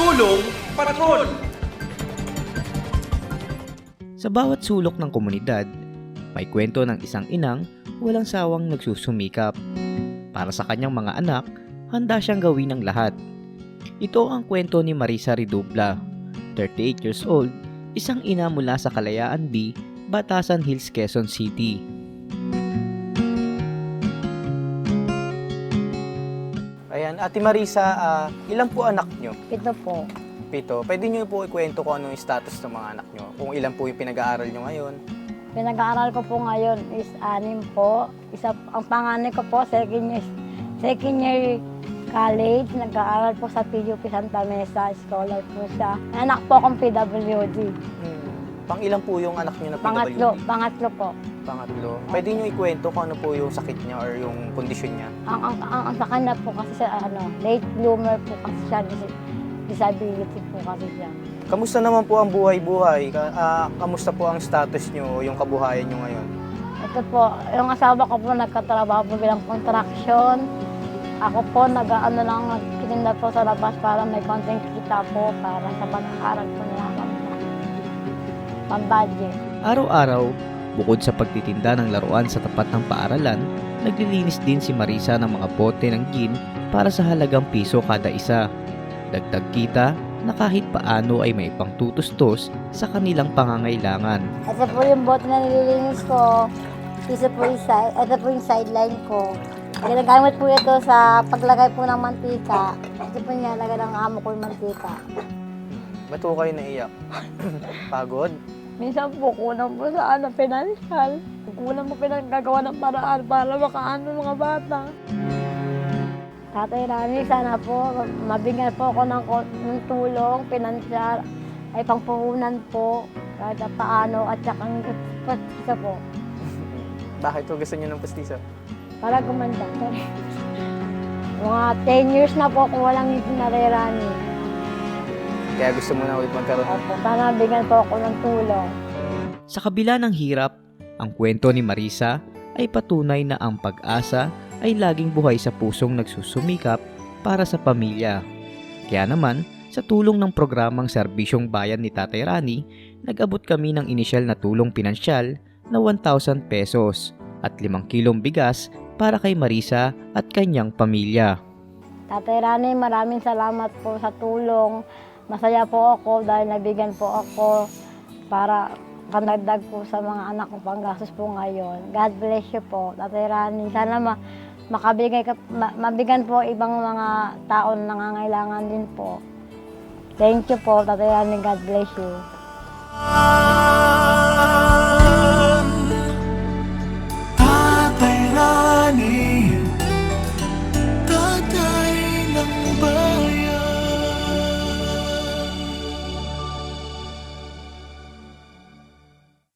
Tulong Patrol! Sa bawat sulok ng komunidad, may kwento ng isang inang walang sawang nagsusumikap. Para sa kanyang mga anak, handa siyang gawin ang lahat. Ito ang kwento ni Marisa Ridubla, 38 years old, isang ina mula sa Kalayaan B, Batasan Hills, Quezon City. Ate Marisa, ah, ilan po anak nyo? Ito po. Pito. Pwede nyo po ikwento kung ano yung status ng mga anak nyo? Kung ilan po yung pinag-aaral nyo ngayon? Pinag-aaral ko po ngayon is anim po. Isa, ang panganay ko po, second year, second year college. Nag-aaral po sa PUP Santa Mesa. Scholar po siya. Anak po akong PWD. Hmm. Pang ilan po yung anak nyo na PWD? Pangatlo, pangatlo po. Pangatlo. Pwede nyo ikwento kung ano po yung sakit niya or yung kondisyon niya? Ang, ang, ang, ang sa kanya po kasi siya, ano, late bloomer po kasi siya. dis- Disability po kasi siya. Kamusta naman po ang buhay-buhay? Ka- ah, kamusta po ang status nyo, yung kabuhayan nyo ngayon? Ito po, yung asawa ko po nagkatrabaho po bilang contraction. Ako po nag-ano lang, nagkitinda po sa labas para may konting kita po para sa pag-aaral po nila pang pambudget. Araw-araw, bukod sa pagtitinda ng laruan sa tapat ng paaralan, naglilinis din si Marisa ng mga bote ng gin para sa halagang piso kada isa. Dagdag kita na kahit paano ay may pangtutustos sa kanilang pangangailangan. Ito po yung bote na nililinis ko. Ito po yung, side, ito po yung sideline ko. Ginagamit po ito sa paglagay po ng mantika. Ito po yung nilalagay ng amo ko yung mantika. Ba't po kayo naiyak? Pagod? Minsan po, kulang po sa ano, financial. Kulang po pinagagawa ng paraan para makaano mga bata. Tatay Rani, sana po mabigyan po ako ng, ko- ng tulong, financial, ay pangpuhunan po, kahit paano, at saka ang isa po, Bakit po gusto nyo ng pastiso? para gumanda. Mga 10 years na po kung walang ngipin na Rani. Kaya gusto mo na ulit magkaroon? Opo, sana bigyan po ako ng tulong. Sa kabila ng hirap, ang kwento ni Marisa ay patunay na ang pag-asa ay laging buhay sa pusong nagsusumikap para sa pamilya. Kaya naman, sa tulong ng programang Serbisyong Bayan ni Tatay Rani, nag-abot kami ng inisyal na tulong pinansyal na 1,000 pesos at 5 kilong bigas para kay Marisa at kanyang pamilya. Tatay Rani, maraming salamat po sa tulong. Masaya po ako dahil nabigyan po ako para pandagdag po sa mga anak ko panggastos po ngayon. God bless you po, Tatay Rani. Sana ma makabigay ka, ma- mabigyan po ibang mga tao na nangangailangan din po. Thank you po, Tatay Rani. God bless you.